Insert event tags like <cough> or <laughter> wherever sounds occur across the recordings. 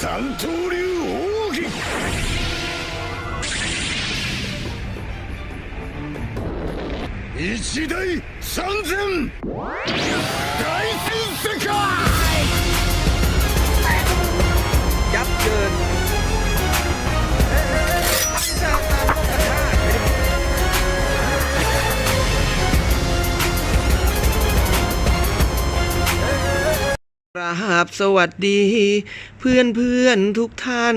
三刀流奥義。一大三千。大戦世界。ยับ ครับสวัสดี เพื่อนเพื่อนทุกท่าน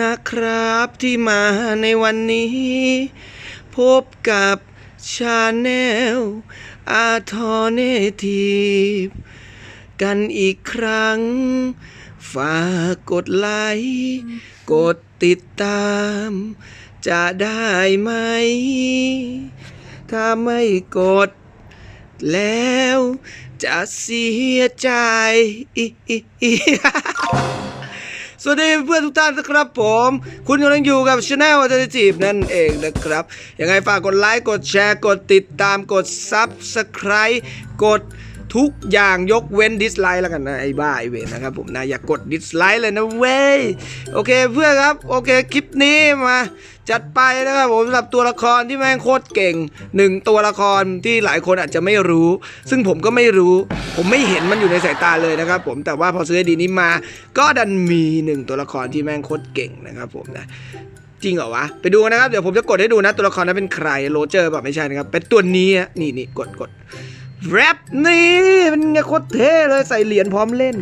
นะครับที่มาในวันนี้ พบกับชาแนลอาทอเนทีฟกันอีกครั้ง ฝากกดไลค์กดติดตาม จะได้ไหม ถ้าไม่กด แล้ว จะเสียใจ สวัสดีเพื่อนทุกท่านนะครับผม คุณกำลังอยู่กับช anel Alternative นั่นเองนะครับ ยังไงฝากกดไลค์ กดแชร์ กดติดตาม กด Subscribe กด ทุกอย่างยกเว้นดิสไลค์แล้วกันนะ ไอ้บ้าไอ้เวนนะครับผมนะอย่ากกดดิสไลค์เลยนะเว้ย โอเคเพื่อนครับ โอเคคลิปนี้มาจัดไปนะครับผมสำหรับตัวละครที่แม่งโคตรเก่งหนึ่งตัวละครที่หลายคนอาจจะไม่รู้ ซึ่งผมก็ไม่รู้ ผมไม่เห็นมันอยู่ในสายตาเลยนะครับผมแต่ว่าพอซื้อดีนี้มา ก็ดันมีหนึ่งตัวละครที่แม่งโคตรเก่งนะครับผมนะจริงเหรอวะ ไปดูนะครับ เดี๋ยวผมจะกดให้ดูนะ ตัวละครนั้นเป็นใครโรเจอร์แบบไม่ใช่นะครับ เป็นตัวนี้นี่นี่กดกด แรปนี่เป็นไงโคตรเท่เลยใส่เหรียญพร้อมเล่น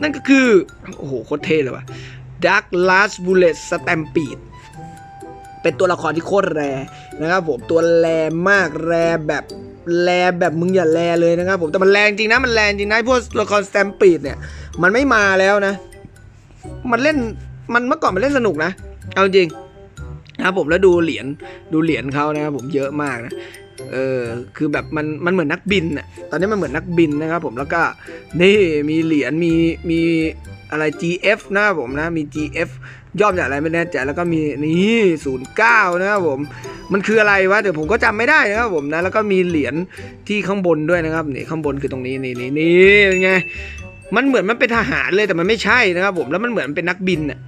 นั่นก็คือ โอ้โหโคตรเท่เลยวะ Dark Last Bullet Stampede เป็นตัวละครที่โคตรแรนะครับผมตัวแรมากแรแบบแรแบบมึงอย่าแรเลยนะครับผมแต่มันแรงจริงนะมันแรงจริงนะพวกตัวละครสแตมปีดเนี่ย มันไม่มาแล้วนะ มันเล่นมันเมื่อก่อนมันเล่นสนุกนะ เอาจริงนะครับผมแล้วดูเหรียญดูเหรียญเขานะครับผมเยอะมากนะ เออคือแบบมันมันเหมือนนักบินอะตอนนี้มันเหมือนนักบินนะครับผมแล้วก็นี่มีเหรียญมีมีอะไร GF นะครับผมนะมี GF ย่อมาจากอะไรไม่แน่ใจแล้วก็มีนี่ศูนย์เก้านะครับผม มันคืออะไรวะเดี๋ยวผมก็จำไม่ได้นะครับผมนะแล้วก็มีเหรียญที่ข้างบนด้วยนะครับนี่ข้างบนคือตรงนี้นี่นี่นี่เป็นไง มันเหมือนมันเป็นทหารเลยแต่มันไม่ใช่นะครับผมแล้วมันเหมือนเป็นนักบินอะ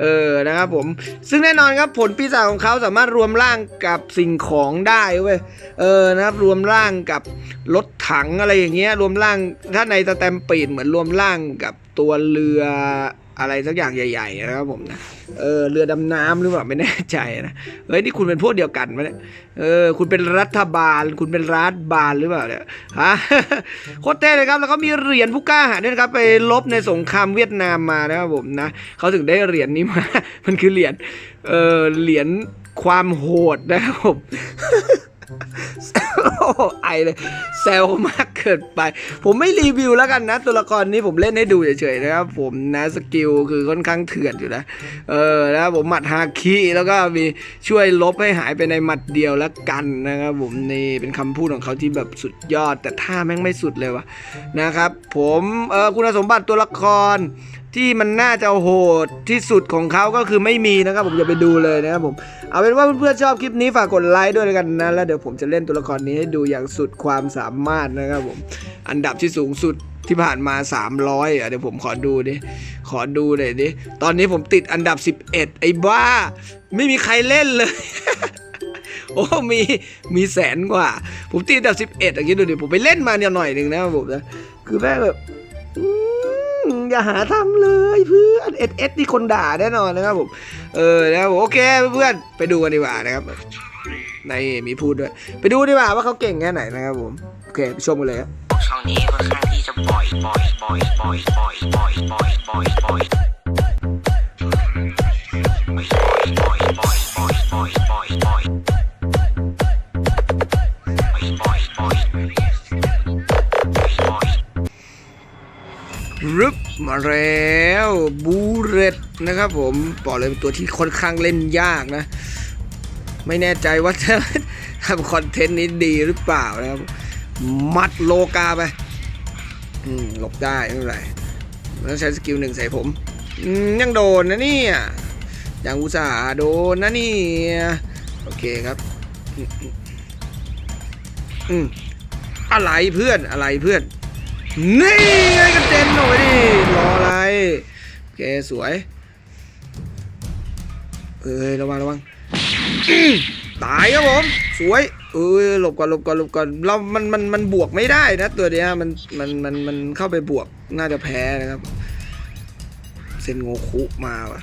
เออนะครับผมซึ่งแน่นอนครับผลปีศาจของเขาสามารถรวมร่างกับสิ่งของได้เว้ยเออนะครับรวมร่างกับรถถังอะไรอย่างเงี้ยรวมร่างถ้าในสแตมปีดเหมือนรวมร่างกับตัวเรือ อะไรสักอย่างใหญ่ๆนะครับผมนะเออเรือดำน้ำหรือเปล่าไม่แน่ใจนะเฮ้ยนี่คุณเป็นพวกเดียวกันไหมเนี่ยเออคุณเป็นรัฐบาล คุณเป็นรัฐบาลหรือเปล่าเนี่ยฮะโคตรเท่เลยครับแล้วก็มีเหรียญผู้กล้าหาญด้วยนะครับไปลบในสงครามเวียดนามมานะครับผมนะเขาถึงได้เหรียญนี้มา มันคือเหรียญเออเหรียญความโหดนะครับผม โอ้ไอเลยแซวมากเกินไป ผมไม่รีวิวแล้วกันนะ ตัวละครนี้ผมเล่นให้ดูเฉยๆนะครับ ผมนะสกิลคือค่อนข้างเถื่อนอยู่นะเออนะผมหมัดฮาคิแล้วก็มีช่วยลบให้หายไปในหมัดเดียวแล้วกันนะครับผมนี่เป็นคำพูดของเขาที่แบบสุดยอด แต่ท่าแม่งไม่สุดเลยวะนะครับ ผมเออคุณสมบัติตัวละคร ที่มันน่าจะโหดที่สุดของเขาก็คือไม่มีนะครับผมจะไปดูเลยนะครับผมเอาเป็นว่าเพื่อนๆชอบคลิปนี้ฝากกดไลค์ด้วยกันนะแล้วเดี๋ยวผมจะเล่นตัวละครนี้ให้ดูอย่างสุดความสามารถนะครับผมอันดับที่สูงสุดที่ผ่านมา 300อะเดี๋ยวผมขอดูดิขอดูหน่อยดิตอนนี้ผมติดอันดับ 11 ไอ้บ้า ไม่มีใครเล่นเลย โอ้มีมีแสนกว่า ผมติดอันดับ 11อะคิดดูดิผมไปเล่นมาเนี่ยหน่อยหนึ่งนะครับผมนะคือแม่แบบ อย่าหาทำเลยเพื่อนเอสเอสนี่คนด่าแน่นอนนะครับผม เออนะครับผมโอเคเพื่อนไปดูกันดีกว่านะครับในมีพูดด้วย ไปดูดีกว่าว่าเขาเก่งแค่ไหนนะครับผม โอเคไปชมกันเลยครับช่องนี้ค่อนข้างที่จะบ่อยบ่อยบ่อยบ่อยบ่อยบ่อยบ่อยบ่อยบ่อยบ่อยบ่อยบ่อยบ่อยบ่อยบ่อยบ่อยบ่อยบ่อยบ่อย รึบมาแล้วบูเรตนะครับผมบอกเลยเป็นตัวที่ค่อนข้างเล่นยากนะ ไม่แน่ใจว่าจะทำคอนเทนต์นี้ดีหรือเปล่านะครับ มัดโลกาไปหลบได้ไม่เป็นไรแล้วใช้สกิลหนึ่งใส่ผมมยังโดนนะนี่ยังอุตส่าห์โดนนะนี่ โอเคครับอืมอืมอืมอะไรเพื่อนอะไรเพื่อน นี่ไงกระเด็นหน่อยดิรออะไรโอเคสวยเอ้ยระวังระวังตายครับผมสวยเอ้ยหลบก่อนหลบก่อนหลบก่อนเรา มันมันมันบวกไม่ได้นะตัวเนี้ยมันมันมันมันเข้าไปบวกน่าจะแพ้นะครับเซนโงคุมาว่ะ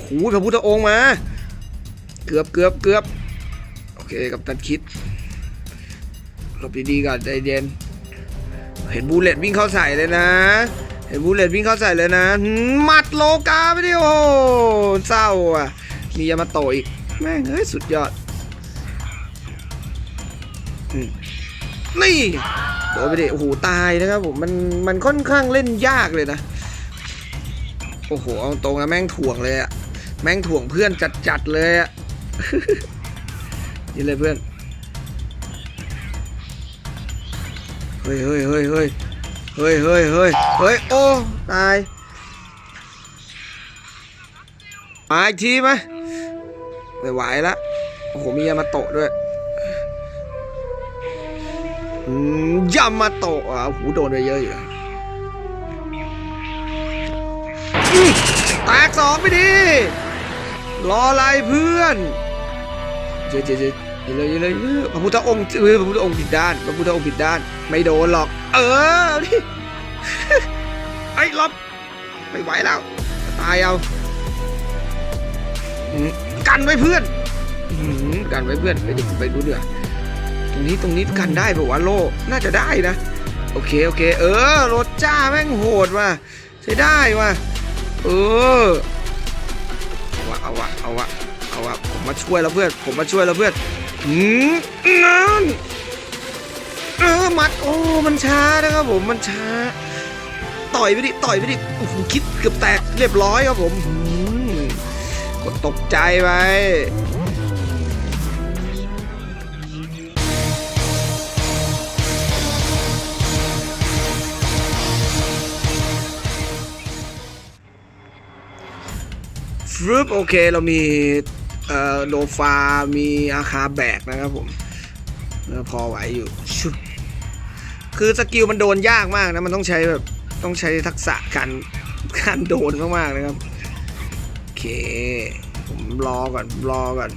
ขูพระพุทธองค์มา เกือบเกือบเกือบโอเคกับตันคิดหลบดีๆก่อนใจเย็น เห็นบูเลตวิ่งเข้าใส่เลยนะ เห็นบูเลตวิ่งเข้าใส่เลยนะหมัดโลกาไปดิโอ้โหเศร้าอะ มียามาโตอีก แม่งเฮ้ยสุดยอดนี่โดนไปดิโอ้โหตายนะครับผมมันมันค่อนข้างเล่นยากเลยนะ โอ้โหเอาตรงนะแม่งถ่วงเลยอะแม่งถ่วงเพื่อนจัดๆเลยอะนี่เลยเพื่อน ฮ้ยเฮ้ยเฮ้ยเฮ้ยเฮ้ยเฮ้ยเฮ้ยเฮ้ยโอ้ตายมาอีกทีไหมไม่ไหวละโอ้โหมียามาโตะด้วยยามาโตะอะโอ้โหโดนไปเยอะอยู่แตกสองไปดิรออะไรเพื่อนเจ๊เจ๊ เจ๊ยิงเลยเลยยิงเลยพระพุทธองค์เออพระพุทธองค์ผิดด้านพระพุทธองค์ผิดด้าน ไม่โดนหรอก เออเอาดิไอ้ยหลบไม่ไหวแล้ว ตายเอากันไว้เพื่อนกันไว้เพื่อนไปดิไปดูเดือตรงนี้ตรงนี้กันได้ปะวะโลน่าจะได้นะ โอเคโอเค เออรถจ้าแม่งโหดว่ะใช้ได้ว่ะเออเอาวะเอาวะเอาวะเอาวะผมมาช่วยแล้วเพื่อน ผมมาช่วยแล้วเพื่อน นั่นเออมัดโอ้มันช้านะครับผมมันช้า ต่อยไปดิต่อยไปดิโอ้โหคิดเกือบแตกเรียบร้อยครับผมกดตกใจไปฟรึบโอเคเรามี เอ่อโลฟา มีอาคาแบกนะครับผมพอไหวอยู่ คือสกิลมันโดนยากมากนะ มันต้องใช้แบบต้องใช้ทักษะการการโดนมากๆนะครับ โอเค ผมรอก่อนรอก่อน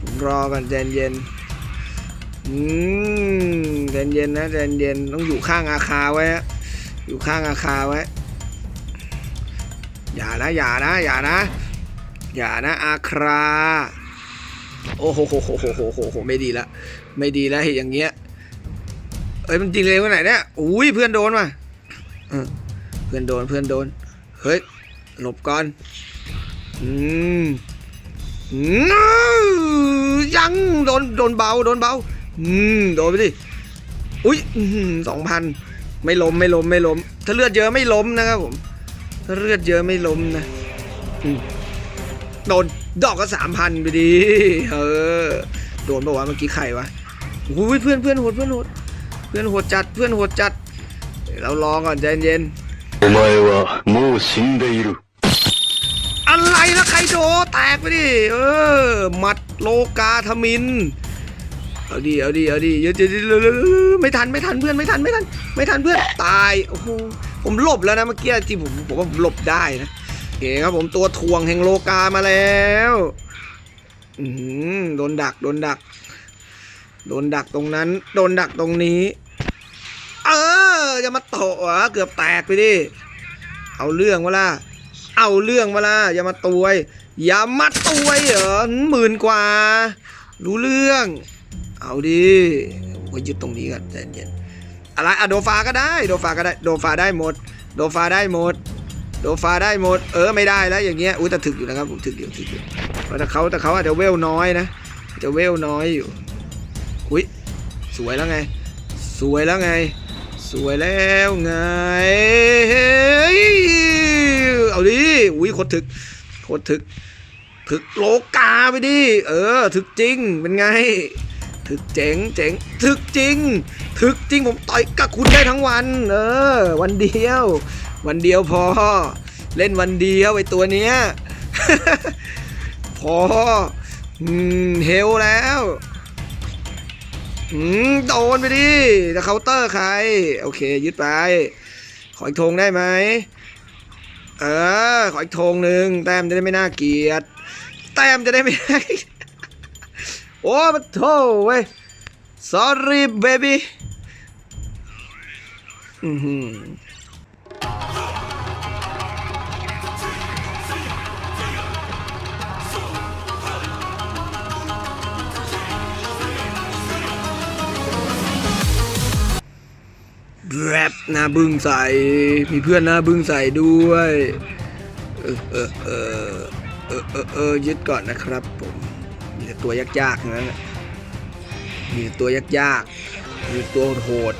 ผมรอก่อนใจเย็นอืมใจเย็นนะใจเย็นต้องอยู่ข้างอาคาไว้อยู่ข้างอาคาไว้ อย่านะอย่านะอย่านะ อย่านะอาครา โอ้โหโหโหโหโหโหโหไม่ดีละไม่ดีแล้วเห็นอย่างเงี้ยเอ้ยมันจริงเลยวันไหนเนี่ยอุ้ยเพื่อนโดนว่ะเพื่อนโดนเพื่อนโดน เฮ้ยหลบก่อน อืมยังโดนโดนเบาโดนเบา อืมโดนไปดิ อุ้ยสองพันไม่ล้มไม่ล้มไม่ล้ม ถ้าเลือดเยอะไม่ล้มนะครับผมถ้าเลือดเยอะไม่ล้มนะอืม โดนดอกก็สามพันไปดี เออ โดนบอกว่าวะเมื่อกี้ใครวะอุ้ยเพื่อนเพื่อนโหดเพื่อนโหดเพื่อนโหดจัดเพื่อนโหดจัดเดี๋ยวเรารอก่อนใจเย็น お前はもう死んでいる อะไรนะใครโดแตกไปดิ เออ หมัดโลกาทมิน เอาดิ เอาดิ เอาดิเยอะๆไม่ทัน ไม่ทันเพื่อน ไม่ทัน ไม่ทัน ไม่ทันเพื่อน ตาย โอ้โห ผมหลบแล้วนะเมื่อกี้ที่ผมผมว่าผมหลบได้นะโอ เคครับผมตัวทวงแห่งโลกามาแล้วอืโดนดักโดนดัก โดนดักตรงนั้น โดนดักตรงนี้ เออจะมาโตะเหรอเกือบแตกไปดิเอาเรื่องวะล่ะเอาเรื่องมาละอย่ามาตวย อย่ามาตวยเหรอหมื่นกว่า รู้เรื่อง เอาดิโอ้ยหยุดตรงนี้ก่อนใจเย็นอะไรอะโดฟาก็ได้ โดฟาก็ได้ โดฟาได้หมด โดฟาได้หมด โดฟาได้หมด เออไม่ได้แล้วอย่างเงี้ย อุ้ยแต่ถึกอยู่นะครับผมถึกอยู่ถึกอยู่แต่เขาแต่เขาอาจจะเวลน้อยนะ จะเวลน้อยอยู่ อุ้ยสวยแล้วไง สวยแล้วไง สวยแล้วไง เอาดิ อุ้ยโคตรถึกโคตรถึก ถึกโลกาไปดิ เออ ถึกจริง เป็นไง ถึกเจ๋งเจ๋ง ถึกจริง ถึกจริงผมต่อยกับคุณได้ทั้งวัน เออ วันเดียว วันเดียวพอ เล่นวันเดียวไอตัวเนี้ย พอเฮลแล้วโดนไปดิจะเคาน์เตอร์ใคร โอเค ยึดไป ขออีกธงได้ไหม เออ ขออีกธงหนึ่งแต้มจะได้ไม่น่าเกลียด แต้มจะได้ไม่น่าโอ้มาโถเว้ย sorry baby อือ แรปหน้าบึ้งใส่มีเพื่อนหน้าบึ้งใส่ด้วยเออเออเออเออเออเออยึดก่อนนะครับผมมีแต่ตัวยากๆทั้งนั้นะมีตัวยากๆมีตัวโหด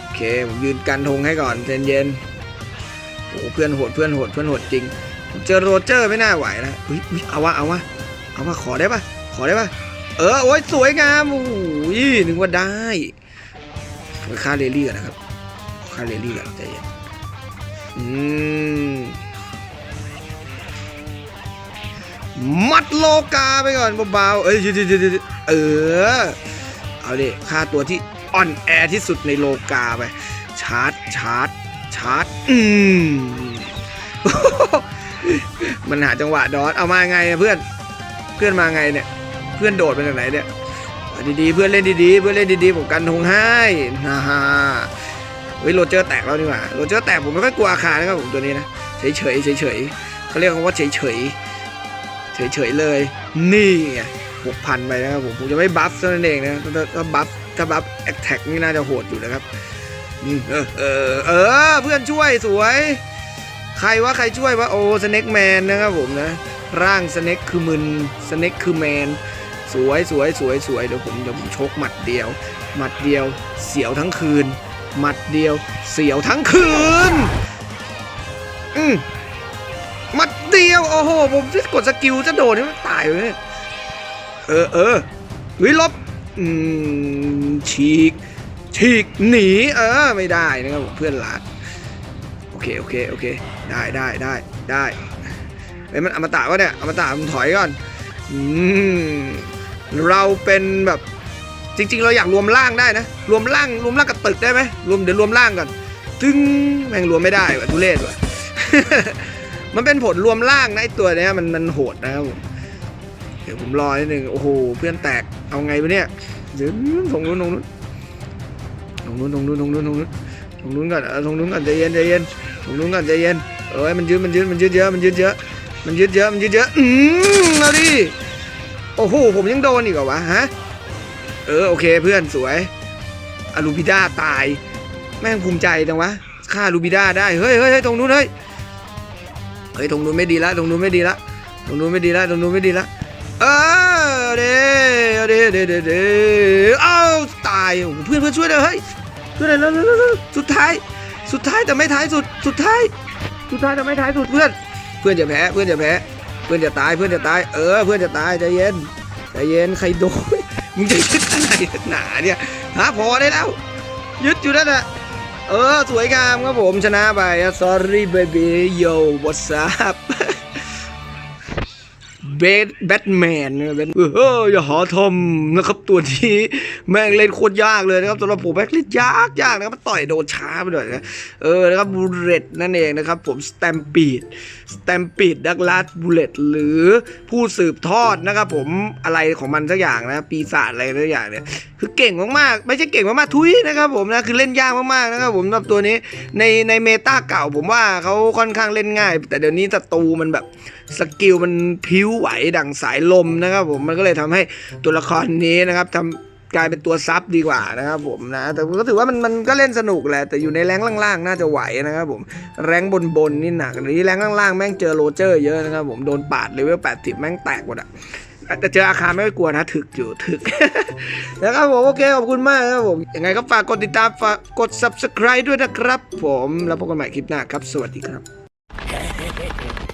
โอเคผมยืนกันธงให้ก่อนเย็นเย็นๆโอ้เพื่อนโหดเพื่อนโหดเพื่อนโหดจริงเจอโรเจอร์ไม่น่าไหวนะอุ้ยอุ้ยเอาวะเอาวะเอาวะขอได้ปะขอได้ปะเออโอ้ยสวยงามโอ้ยนึกว่าได้ค่าเรลลี่ก่อนนะครับ คาเรลี่ก่อนใจเย็นอืมมัดโลกาไปก่อนเบาๆเอ้ยเเออ เอาดิค่าตัวที่อ่อนแอที่สุดในโลกาไป ชาร์จ ชาร์จ ชาร์จ อืม มันหาจังหวะดอทเอามาไงเพื่อน เพื่อนมาไงเนี่ย เพื่อนโดดไปจากไหนเนี่ย ดีๆ เพื่อนเล่นดีๆ เพื่อนเล่นดีๆ ผมกันทงให้ฮ่าฮ่า เฮ้ยโรเจอร์แตกแล้วนี่หว่าโรเจอร์แตกผมไม่ค่อยกลัวอาคารนะครับผมตัวนี้นะเฉยๆเฉยๆเขาเรียกว่าเฉยๆเฉยๆเลย นี่ไงหกพันไปนะครับผมผมจะไม่บัฟเท่านั้นเองนะถ้าถ้าบัฟถ้าบัฟแอคแท็กนี่น่าจะโหดอยู่นะครับเออเออเออเพื่อนช่วยสวย ใครว่าใครช่วยวะโอ้สเน็กแมนนะครับผมนะ ร่างสเน็กคือมึนสเน็กคือแมนสวยสวยสวยสวยเดี๋ยวผมจะชกหมัดเดียว หมัดเดียวเสียวทั้งคืน หมัดเดียวเสียวทั้งคืน อืมมัดเดียว โอ้โห ผมจะกดสกิลจะโดดนี่มันตายเลยเออเออวิลบอืมฉีกฉีกหนีเออไม่ได้นะครับเพื่อนหลาดโอเคโอเคโอเค ได้ได้ได้ได้เฮ้ยมันอมตะวะเนี่ยอมตะมึงถอยก่อน อืมเราเป็นแบบ จริง ๆ เราอยากรวมร่างได้นะ รวมร่างรวมร่างกับตึกได้ไหมรวมเดี๋ยวรวมร่างก่อนตึงแม่งรวมไม่ได้ว่ะทุเรศว่ะ มันเป็นผลรวมร่างนะไอตัวเนี้ยมันมันโหดนะครับผมเดี๋ยวผมรอนิดนึงโอ้โหเพื่อนแตกเอาไงวะเนี่ยเดี๋ยวตรงนู้นตรงนู้นตรงนู้นตรงนู้นตรงนู้นตรงนู้นตรงนู้นก่อนเออตรงนู้นก่อนใจเย็นใจเย็นตรงนู้นก่อนใจเย็นเอ้ยมันยืดมันยืดมันยืดเยอะมันยืดเยอะมันยืดเยอะมันยืดเยอะอืมเอาดิโอ้โหผมยังโดนอีกเหรอวะฮะ เออโอเคเพื่อนสวยอารูบิด้าตาย แม่งภูมิใจจังวะฆ่าลูบิด้าได้เฮ้ยเฮ้ยเฮ้ยตรงนู้นเฮ้ยเฮ้ยตรงนู้นไม่ดีละตรงนู้นไม่ดีละตรงนู้นไม่ดีละตรงนู้นไม่ดีละเออเด้เด้เด้เด้เด้เอ้าตายเพื่อนเพื่อนช่วยเลยเฮ้ยช่วยเลยแล้วสุดท้ายสุดท้ายแต่ไม่ท้ายสุดสุดท้ายสุดท้ายแต่ไม่ท้ายสุดเพื่อน เพื่อนจะแพ้เพื่อนจะแพ้ เพื่อนจะตายเพื่อนจะตายเออเพื่อนจะตายใจเย็นใจเย็นใครโดน มึงจะยึดอะไรหนาเนี่ยหาพอได้แล้ว ยึดอยู่นั่นแหละเออ สวยงามครับผมชนะไป sorry baby yo what's up เบสแบทแมนเป็นเอออย่าหาทำนะครับ ตัวนี้แม่งเล่นโคตรยากเลยนะครับสำหรับผมแม่งเล่นยากยากนะครับมันต่อยโดนช้าไปหน่อยนะเออนะครับบูเลตนั่นเองนะครับผมสแตมปีดสแตมปีดดักลาสบูเลตหรือผู้สืบทอดนะครับผมอะไรของมันสักอย่างนะปีศาจอะไรสักอย่างเนี่ยคือเก่งมากๆไม่ใช่เก่งมากๆทุยนะครับผมนะคือเล่นยากมากๆนะครับผมสำหรับตัวนี้ในในเมตาเก่าผมว่าเขาค่อนข้างเล่นง่าย แต่เดี๋ยวนี้ศัตรูมันแบบ สกิลมันพิ้วไหวดังสายลมนะครับผมมันก็เลยทำให้ตัวละครนี้นะครับทำกลายเป็นตัวซับดีกว่านะครับผมนะแต่ก็ถือว่ามันมันก็เล่นสนุกแหละแต่อยู่ในแรงล่างๆ น่าจะไหวนะครับผมแรงบนๆนี่หนักอันนี้แรงล่างๆแม่งเจอโรเจอร์เยอะนะครับผมโดนปาดเลเวล80 แม่งแตกหมดอะแต่เจออาคารไม่กลัวนะถึกอยู่ถึกนะครับผมโอเคขอบคุณมากครับผมยังไงก็ฝากกดติดตามฝากกด subscribe ด้วยนะครับผมแล้วพบกันใหม่คลิปหน้าครับ สวัสดีครับ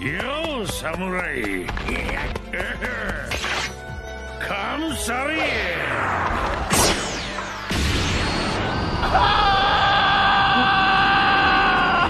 You, samurai. <laughs> Come, sorry. <laughs>